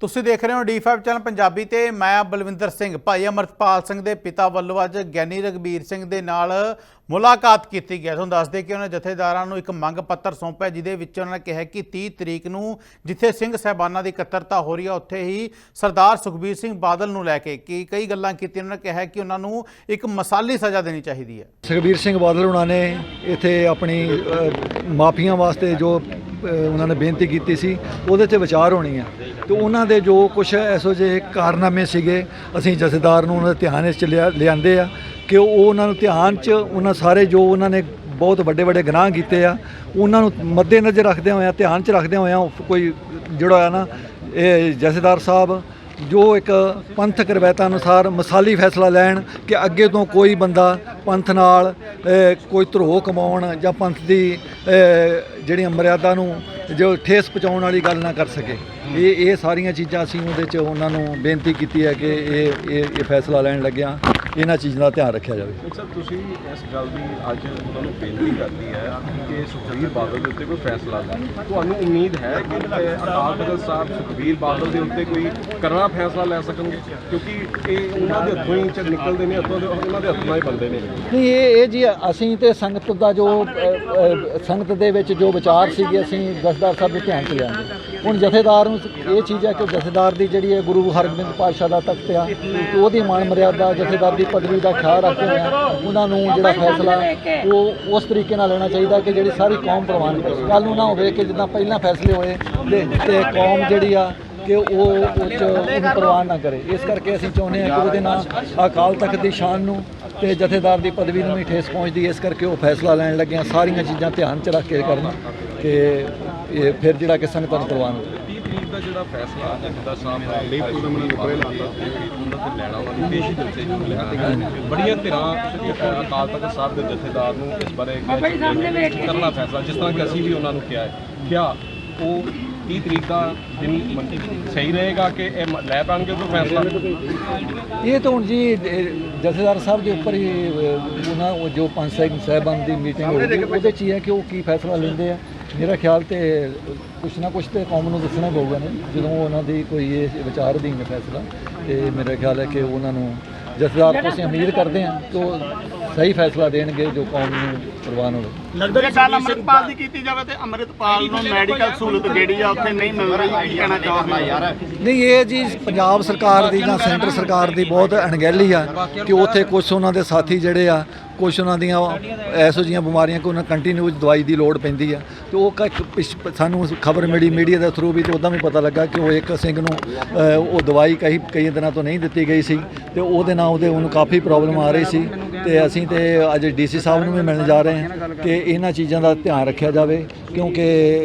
ਤੁਸੀਂ ਦੇਖ ਰਹੇ ਹੋ D5 ਚੈਨਲ ਪੰਜਾਬੀ ਤੇ ਮੈਂ ਬਲਵਿੰਦਰ ਸਿੰਘ, ਭਾਈ ਅਮਰਤਪਾਲ ਸਿੰਘ ਦੇ ਪਿਤਾ ਵੱਲੋਂ ਅੱਜ ਗਿਆਨੀ ਰਗਬੀਰ ਸਿੰਘ ਦੇ ਨਾਲ ਮੁਲਾਕਾਤ ਕੀਤੀ ਗਈ ਹੈ। ਤੁਹਾਨੂੰ ਦੱਸਦੇ ਕਿ ਉਹਨਾਂ ਜਥੇਦਾਰਾਂ ਨੂੰ ਇੱਕ ਮੰਗ ਪੱਤਰ ਸੌਂਪਿਆ, ਜਿਹਦੇ ਵਿੱਚ ਉਹਨਾਂ ਨੇ ਕਿਹਾ ਕਿ 30 ਤਰੀਕ ਨੂੰ ਜਿੱਥੇ ਸਿੰਘ ਸਹਿਬਾਨਾਂ ਦੀ ਇਕੱਤਰਤਾ ਹੋ ਰਹੀ ਹੈ, ਉੱਥੇ ਹੀ ਸਰਦਾਰ ਸੁਖਬੀਰ ਸਿੰਘ ਬਾਦਲ ਨੂੰ ਲੈ ਕੇ ਕੀ ਕਈ ਗੱਲਾਂ ਕੀਤੀਆਂ ਉਹਨਾਂ ਨੇ ਕਿਹਾ ਕਿ ਉਹਨਾਂ ਨੂੰ ਇੱਕ ਮਸਾਲੀ ਸਜ਼ਾ ਦੇਣੀ ਚਾਹੀਦੀ ਹੈ ਸੁਖਬੀਰ ਸਿੰਘ ਬਾਦਲ ਉਹਨਾਂ ਨੇ ਇੱਥੇ ਆਪਣੀ ਮਾਫੀਆਂ ਵਾਸਤੇ ਜੋ ਉਹਨਾਂ ਨੇ ਬੇਨਤੀ ਕੀਤੀ ਸੀ, ਉਹਦੇ ਤੇ ਵਿਚਾਰ ਹੋਣੀ ਹੈ ਤੇ ਉਹਨਾਂ ਦੇ ਜੋ ਕੁਝ ਐਸੋ ਜਿਹੇ ਕਾਰਨਾਮੇ ਸੀਗੇ, ਅਸੀਂ ਜਥੇਦਾਰ ਨੂੰ ਉਹਨਾਂ ਦੇ ਧਿਆਨ ਵਿੱਚ ਲਿਆ- ਲਿਆਂਦੇ ਆ ਕਿ ਉਹ ਉਹਨਾਂ ਨੂੰ ਧਿਆਨ 'ਚ, ਉਹਨਾਂ ਸਾਰੇ ਜੋ ਉਹਨਾਂ ਨੇ ਬਹੁਤ ਵੱਡੇ ਵੱਡੇ ਗੁਨਾਹ ਕੀਤੇ ਆ, ਉਹਨਾਂ ਨੂੰ ਮੱਦੇ ਨਜ਼ਰ ਰੱਖਦੇ ਹੋਇਆ ਧਿਆਨ 'ਚ ਰੱਖਦੇ ਹੋਇਆ ਕੋਈ ਜਿਹੜਾ ਆ ਨਾ, ਇਹ ਜਥੇਦਾਰ ਸਾਹਿਬ ਜੋ ਇੱਕ ਪੰਥਕ ਰਵਾਇਤਾਂ ਅਨੁਸਾਰ ਮਸਾਲੀ ਫੈਸਲਾ ਲੈਣ ਕਿ ਅੱਗੇ ਤੋਂ ਕੋਈ ਬੰਦਾ ਪੰਥ ਨਾਲ ਕੋਈ ਧਰੋਹ ਕਮਾਉਣ ਜਾਂ ਪੰਥ ਦੀ ਜਿਹੜੀਆਂ ਮਰਿਆਦਾ ਨੂੰ ਜੋ ਠੇਸ ਪਹੁੰਚਾਉਣ ਵਾਲੀ ਗੱਲ ਨਾ ਕਰ ਸਕੇ। ਇਹ ਇਹ ਸਾਰੀਆਂ ਚੀਜ਼ਾਂ ਅਸੀਂ ਉਹਦੇ 'ਚ ਉਹਨਾਂ ਨੂੰ ਬੇਨਤੀ ਕੀਤੀ ਹੈ ਕਿ ਇਹ ਇਹ ਫੈਸਲਾ ਲੈਣ ਲੱਗਿਆ। ਇਹਨਾਂ ਚੀਜ਼ਾਂ ਦਾ ਧਿਆਨ ਰੱਖਿਆ ਜਾਵੇ। ਸਰ ਤੁਸੀਂ ਇਸ ਗੱਲ ਦੀ ਅੱਜ ਉਹਨਾਂ ਨੂੰ ਬੇਨਤੀ ਕਰਨੀ ਹੈ ਕਿ ਸੁਖਬੀਰ ਬਾਦਲ ਦੇ ਉੱਤੇ ਕੋਈ ਫੈਸਲਾ ਲੈ। ਤੁਹਾਨੂੰ ਉਮੀਦ ਹੈ ਕਿ ਅਕਾਲ ਤਖਤ ਸਾਹਿਬ ਸੁਖਬੀਰ ਬਾਦਲ ਦੇ ਉੱਤੇ ਕੋਈ ਕਰਨਾ ਫੈਸਲਾ ਲੈ ਸਕਣਗੇ? ਕਿਉਂਕਿ ਇਹ ਉਹਨਾਂ ਦੇ ਹੱਥੋਂ ਹੀ ਚ ਨਿਕਲਦੇ ਨੇ ਹੱਥੋਂ ਦੇ ਉਹਨਾਂ ਦੇ ਹੱਥਾਂ ਹੀ ਬੰਦੇ ਨੇ। ਨਹੀਂ ਇਹ ਇਹ ਜੀ ਅਸੀਂ ਤੇ ਸੰਗਤ ਦਾ ਜੋ ਸੰਗਤ ਦੇ ਵਿੱਚ ਜੋ ਵਿਚਾਰ ਸੀਗੇ ਅਸੀਂ ਜਥੇਦਾਰ ਸਾਹਿਬ ਦੇ ਧਿਆਨ ਚ ਲਿਆਂਗੇ ਹੁਣ ਜਥੇਦਾਰ ਨੂੰ ਇਹ ਚੀਜ਼ ਹੈ ਕਿ ਜਥੇਦਾਰ ਦੀ ਜਿਹੜੀ ਹੈ ਗੁਰੂ ਹਰਗੋਬਿੰਦ ਪਾਤਸ਼ਾਹ ਦਾ ਤਖਤ ਆ ਉਹਦੀ ਮਾਣ ਮਰਿਆਦਾ ਜਥੇਦਾਰ ਦੀ ਪਦਵੀ ਦਾ ਖਿਆਲ ਰੱਖਦੇ ਹੋਏ ਉਹਨਾਂ ਨੂੰ ਜਿਹੜਾ ਫੈਸਲਾ ਉਹ ਉਸ ਤਰੀਕੇ ਨਾਲ ਲੈਣਾ ਚਾਹੀਦਾ ਕਿ ਜਿਹੜੀ ਸਾਰੀ ਕੌਮ ਪ੍ਰਵਾਨ ਕਰੇ। ਕੱਲ ਨੂੰ ਨਾ ਹੋਵੇ ਕਿ ਜਿੱਦਾਂ ਪਹਿਲਾਂ ਫੈਸਲੇ ਹੋਏ ਤੇ ਕੌਮ ਜਿਹੜੀ ਆ ਕਿ ਉਹ ਉਹ ਪ੍ਰਵਾਨ ਨਾ ਕਰੇ। ਇਸ ਕਰਕੇ ਅਸੀਂ ਚਾਹੁੰਦੇ ਹਾਂ ਕਿ ਉਹਦੇ ਨਾਲ ਅਕਾਲ ਤਖਤ ਦੀ ਸ਼ਾਨ ਨੂੰ ਤੇ ਜਥੇਦਾਰ ਦੀ ਪਦਵੀ ਨੂੰ ਵੀ ਠੇਸ ਪਹੁੰਚਦੀ ਇਸ ਕਰਕੇ ਉਹ ਫੈਸਲਾ ਲੈਣ ਲੱਗਿਆ ਸਾਰੀਆਂ ਚੀਜ਼ਾਂ ਧਿਆਨ 'ਚ ਰੱਖ ਕੇ ਕਰਨਾ ਕਿ ਇਹ ਫਿਰ ਜਿਹੜਾ ਕਿ ਸੰਗਤਾਂ ਨੂੰ 30 ਤਰੀਕ ਦਾ ਜਿਹੜਾ ਫੈਸਲਾ ਜਥੇਦਾਰ ਸਾਹਿਬ ਦਾ ਲਈ ਪ੍ਰੋਗਰਾਮ ਨੂੰ ਬਰੇ ਲਾਤਾ। ਉਹਨਾਂ ਤੇ ਲੈਣਾ ਉਹਨਾਂ ਦੀ ਪੇਸ਼ੀ ਦੇ ਉੱਤੇ ਜੋ ਲਿਆ ਬੜੀਆਂ ਧਿਰਾਂ ਅ, ਅਕਾਲ ਤਖਤ ਸਾਹਿਬ ਦੇ ਜਥੇਦਾਰ ਨੂੰ ਇਸ ਬਾਰੇ ਕਰਨਾ ਫੈਸਲਾ ਜਿਸ ਤਰ੍ਹਾਂ ਕਿ ਅਸੀਂ ਵੀ ਉਹਨਾਂ ਨੂੰ ਕਿਹਾ ਹੈ। ਕਿਹਾ ਉਹ 30 ਤਰੀਕ ਦਾ ਦਿਨ ਮੰਨ- ਸਹੀ ਰਹੇਗਾ ਕਿ ਇਹ ਲੈ ਪਾਣਗੇ ਉਹ ਫੈਸਲਾ? ਇਹ ਤਾਂ ਹੁਣ ਜੀ ਜਥੇਦਾਰ ਸਾਹਿਬ ਦੇ ਉੱਪਰ ਹੀ ਉਹਨਾਂ ਉਹ ਜੋ ਪੰਜ ਸਾਹਿਬਾਨ ਦੀ ਮੀਟਿੰਗ ਹੋਊਗੀ ਉਹਦੇ 'ਚ ਹੀ ਹੈ ਕਿ ਉਹ ਕੀ ਫੈਸਲਾ ਲੈਂਦੇ ਆ। ਮੇਰਾ ਖਿਆਲ ਤੇ ਕੁਛ ਨਾ ਕੁਛ ਤੇ ਕੌਮ ਨੂੰ ਦੱਸਣਾ ਪਊਗਾ ਨਾ ਜਦੋਂ ਉਹਨਾਂ ਦੀ ਕੋਈ ਇਹ ਵਿਚਾਰ ਅਧੀਨ ਹੈ ਫੈਸਲਾ ਤੇ ਮੇਰਾ ਖਿਆਲ ਹੈ ਕਿ ਉਹਨਾਂ ਨੂੰ ਜਥੇਦਾਰ ਤੋਂ ਅਸੀਂ ਉਮੀਦ ਕਰਦੇ ਹਾਂ ਕਿ ਉਹ ਸਹੀ ਫੈਸਲਾ ਦੇਣਗੇ ਜੋ ਕੌਮ ਨੂੰ ਪ੍ਰਵਾਨ ਹੋਵੇ ਲੱਗਦਾ ਕਿ ਗੱਲ ਅੰਮ੍ਰਿਤਪਾਲ ਦੀ ਕੀਤੀ ਜਾਵੇ ਤੇ ਅੰਮ੍ਰਿਤਪਾਲ ਨੂੰ ਮੈਡੀਕਲ ਸਹੂਲਤ ਜਿਹੜੀ ਆ ਉੱਥੇ ਨਹੀਂ ਮਿਲ ਰਹੀ ਕੀ ਕਹਿਣਾ ਚਾਹੁੰਦੇ ਯਾਰ। ਨਹੀਂ ਇਹ ਜੀ ਪੰਜਾਬ ਸਰਕਾਰ ਦੀ ਜਾਂ ਸੈਂਟਰ ਸਰਕਾਰ ਦੀ ਬਹੁਤ ਅਣਗਹਿਲੀ ਆ ਕਿ ਉੱਥੇ ਕੁਝ ਉਹਨਾਂ ਦੇ ਸਾਥੀ ਜਿਹੜੇ ਆ ਕੁਝ ਉਹਨਾਂ ਦੀਆਂ ਐਸੋ ਜੀਆਂ ਬਿਮਾਰੀਆਂ ਕਿ ਉਹਨਾਂ ਕੰਟੀਨਿਊ ਦਵਾਈ ਦੀ ਲੋੜ ਪੈਂਦੀ ਆ। ਤੇ ਉਹ ਸਾਨੂੰ ਖਬਰ ਮਿਲੀ ਮੀਡੀਆ ਦੇ ਥਰੂ ਵੀ ਤੇ ਉਦਾਂ ਵੀ ਪਤਾ ਲੱਗਾ ਕਿ ਉਹ ਇੱਕ ਸਿੰਘ ਨੂੰ ਉਹ ਦਵਾਈ ਕਈ ਕਈ ਦਿਨਾਂ ਤੋਂ ਨਹੀਂ ਦਿੱਤੀ ਗਈ ਸੀ ਤੇ ਉਹਦੇ ਨਾਲ ਉਹਦੇ ਉਹਨੂੰ ਕਾਫੀ ਪ੍ਰੋਬਲਮ ਆ ਰਹੀ ਸੀ। ਤੇ ਅਸੀਂ ਤੇ ਅੱਜ ਡੀਸੀ ਸਾਹਿਬ ਨੂੰ ਵੀ ਮਿਲਣ ਜਾ ਰਹੇ ਹਾਂ ਕਿ ਇਹਨਾਂ ਚੀਜ਼ਾਂ ਦਾ ਧਿਆਨ ਰੱਖਿਆ ਜਾਵੇ, ਕਿਉਂਕਿ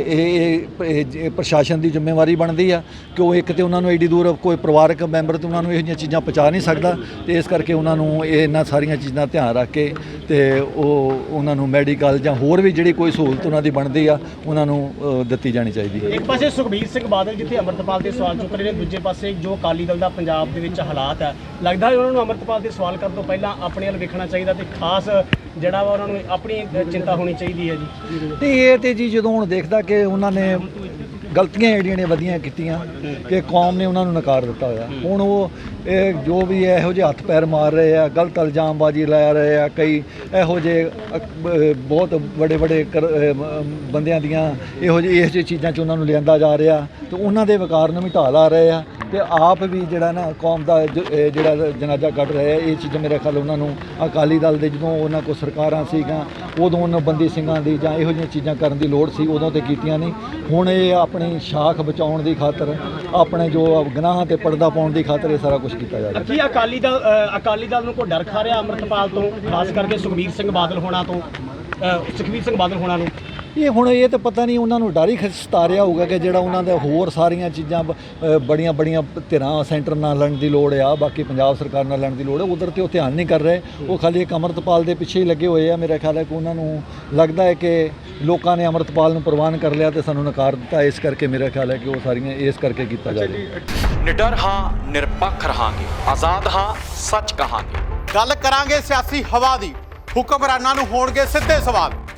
ਇਹ, ਇਹ- ਪ੍ਰਸ਼ਾਸਨ ਦੀ ਜ਼ਿੰਮੇਵਾਰੀ ਬਣਦੀ ਆ ਕਿ ਉਹ ਇੱਕ ਤੇ ਉਹਨਾਂ ਨੂੰ ਐਡੀ ਦੂਰ ਕੋਈ ਪਰਿਵਾਰਕ ਮੈਂਬਰ ਤੇ ਉਹਨਾਂ ਨੂੰ ਇਹੋ ਜਿਹੀਆਂ ਚੀਜ਼ਾਂ ਪਹੁੰਚਾ ਨਹੀਂ ਸਕਦਾ ਤੇ ਇਸ ਕਰਕੇ ਉਹਨਾਂ ਨੂੰ ਇਹ ਇਹਨਾਂ ਸਾਰੀਆਂ ਚੀਜ਼ਾਂ ਧਿਆਨ ਰੱਖ ਕੇ ਤੇ ਉਹ ਉਹਨਾਂ ਨੂੰ ਮੈਡੀਕਲ ਜਾਂ ਹੋਰ ਵੀ ਜਿਹੜੀ ਕੋਈ ਸਹੂਲਤ ਉਹਨਾਂ ਦੀ ਬਣਦੀ ਆ, ਉਹਨਾਂ ਨੂੰ ਦਿੱਤੀ ਜਾਣੀ ਚਾਹੀਦੀ ਹੈ। ਇੱਕ ਪਾਸੇ ਸੁਖਬੀਰ ਸਿੰਘ ਬਾਦਲ ਜਿੱਥੇ ਅੰਮ੍ਰਿਤਪਾਲ ਤੇ ਸਵਾਲ ਚੁੱਕ ਰਹੇ ਨੇ, ਦੂਜੇ ਪਾਸੇ ਜੋ ਅਕਾਲੀ ਦਲ ਦਾ ਪੰਜਾਬ ਦੇ ਵਿੱਚ ਹਾਲਾਤ ਹੈ ਲੱਗਦਾ ਉਹਨਾਂ ਨੂੰ ਅੰਮ੍ਰਿਤਪਾਲ ਦੇ ਸਵਾਲ ਕਰਨ ਤੋਂ ਪਹਿਲਾਂ ਆਪਣੇ ਵੱਲ ਵੇਖਣਾ ਚਾਹੀਦਾ ਤੇ ਖਾਸ ਜਿਹੜਾ ਵਾ ਉਹਨਾਂ ਨੂੰ ਆਪਣੀ ਚਿੰਤਾ ਹੋਣੀ ਚਾਹੀਦੀ ਹੈ ਜੀ। ਤੇ ਇਹ ਤੇ ਜੀ ਜਦੋਂ ਹੁਣ ਦੇਖਦਾ ਕਿ ਉਹਨਾਂ ਨੇ ਗਲਤੀਆਂ ਜਿਹੜੀਆਂ ਨੇ ਵਧੀਆਂ ਕੀਤੀਆਂ ਕਿ ਕੌਮ ਨੇ ਉਹਨਾਂ ਨੂੰ ਨਕਾਰ ਦਿੱਤਾ ਹੋਇਆ। ਹੁਣ ਉਹ ਇਹ ਜੋ ਵੀ ਇਹੋ ਜਿਹੇ ਹੱਥ ਪੈਰ ਮਾਰ ਰਹੇ ਆ, ਗਲਤ ਇਲਜ਼ਾਮਬਾਜ਼ੀ ਲਾ ਰਹੇ ਆ, ਕਈ ਇਹੋ ਜਿਹੇ ਬਹੁਤ ਵੱਡੇ ਵੱਡੇ ਕਰ- ਬੰਦਿਆਂ ਦੀਆਂ ਇਹੋ ਜਿਹੇ, ਇਹੋ ਜਿਹੀ ਚੀਜ਼ਾਂ 'ਚ ਉਹਨਾਂ ਨੂੰ ਲਿਆਂਦਾ ਜਾ ਰਿਹਾ। ਤੇ ਉਹਨਾਂ ਦੇ ਵਿਕਾਰ ਨੂੰ ਵੀ ਢਾਹ ਲਾ ਰਹੇ ਆ। ਤੇ ਆਪ ਵੀ ਜਿਹੜਾ ਨਾ ਕੌਮ ਦਾ ਜਿਹੜਾ ਜਨਾਜ਼ਾ ਕੱਢ ਰਿਹਾ ਹੈ, ਇਹ ਚੀਜ਼ਾਂ ਮੇਰੇ ਖਿਆਲ ਉਹਨਾਂ ਨੂੰ ਅਕਾਲੀ ਦਲ ਦੇ ਜਦੋਂ ਉਹਨਾਂ ਕੋਲ ਸਰਕਾਰਾਂ ਸੀਗੀਆਂ ਉਦੋਂ ਉਹਨਾਂ ਬੰਦੀ ਸਿੰਘਾਂ ਦੀ ਜਾਂ ਇਹੋ ਜਿਹੀਆਂ ਚੀਜ਼ਾਂ ਕਰਨ ਦੀ ਲੋੜ ਸੀ ਉਦੋਂ ਤੇ ਕੀਤੀਆਂ ਨਹੀਂ। ਹੁਣ ਇਹ ਆਪਣੀ ਸ਼ਾਖ ਬਚਾਉਣ ਦੀ ਖਾਤਰ ਆਪਣੇ ਜੋ ਗਨਾਹਾਂ ਤੇ ਪਰਦਾ ਪਾਉਣ ਦੀ ਖਾਤਰ ਇਹ ਸਾਰਾ ਕੁਝ ਕੀਤਾ ਜਾ ਰਿਹਾ। ਕੀ ਅਕਾਲੀ ਦਲ ਅਕਾਲੀ ਦਲ ਨੂੰ ਕੋਈ ਡਰ ਖਾ ਰਿਹਾ ਅੰਮ੍ਰਿਤਪਾਲ ਤੋਂ ਖਾਸ ਕਰਕੇ ਸੁਖਬੀਰ ਸਿੰਘ ਬਾਦਲ ਹੋਣਾ ਤੋਂ ਸੁਖਬੀਰ ਸਿੰਘ ਬਾਦਲ ਹੋਣਾ ਨੂੰ? ਇਹ ਹੁਣ ਇਹ ਤਾਂ ਪਤਾ ਨਹੀਂ ਉਹਨਾਂ ਨੂੰ ਡਰ ਹੀ ਸਤਾ ਰਿਹਾ ਹੋਊਗਾ ਕਿ ਜਿਹੜਾ ਉਹਨਾਂ ਦੇ ਹੋਰ ਸਾਰੀਆਂ ਚੀਜ਼ਾਂ ਬੜੀਆਂ ਬੜੀਆਂ ਧਿਰਾਂ ਸੈਂਟਰ ਨਾਲ ਲੜਨ ਦੀ ਲੋੜ ਆ ਬਾਕੀ ਪੰਜਾਬ ਸਰਕਾਰ ਨਾਲ ਲੜਨ ਦੀ ਲੋੜ ਹੈ ਉਧਰ ਤੇ ਉਹ ਧਿਆਨ ਨਹੀਂ ਕਰ ਰਹੇ। ਉਹ ਖਾਲੀ ਇੱਕ ਅਮਰਤਪਾਲ ਦੇ ਪਿੱਛੇ ਹੀ ਲੱਗੇ ਹੋਏ ਆ ਮੇਰਾ ਖਿਆਲ ਹੈ ਕਿ ਉਹਨਾਂ ਨੂੰ ਲੱਗਦਾ ਹੈ ਕਿ ਲੋਕਾਂ ਨੇ ਅਮਰਤਪਾਲ ਨੂੰ ਪ੍ਰਵਾਨ ਕਰ ਲਿਆ ਤੇ ਸਾਨੂੰ ਨਕਾਰ ਦਿੱਤਾ ਇਸ ਕਰਕੇ ਮੇਰਾ ਖਿਆਲ ਹੈ ਕਿ ਉਹ ਸਾਰੀਆਂ ਇਸ ਕਰਕੇ ਕੀਤਾ ਜਾ ਰਿਹਾ। ਨਿਡਰ ਹਾਂ ਨਿਰਪੱਖ ਰਹਾਂਗੇ ਆਜ਼ਾਦ ਹਾਂ ਸੱਚ ਕਹਾਂਗੇ। ਗੱਲ ਕਰਾਂਗੇ ਸਿਆਸੀ ਹਵਾ ਦੀ ਹੁਕਮਰਾਨਾਂ ਨੂੰ ਹੋਣਗੇ ਸਿੱਧੇ ਸਵਾਲ।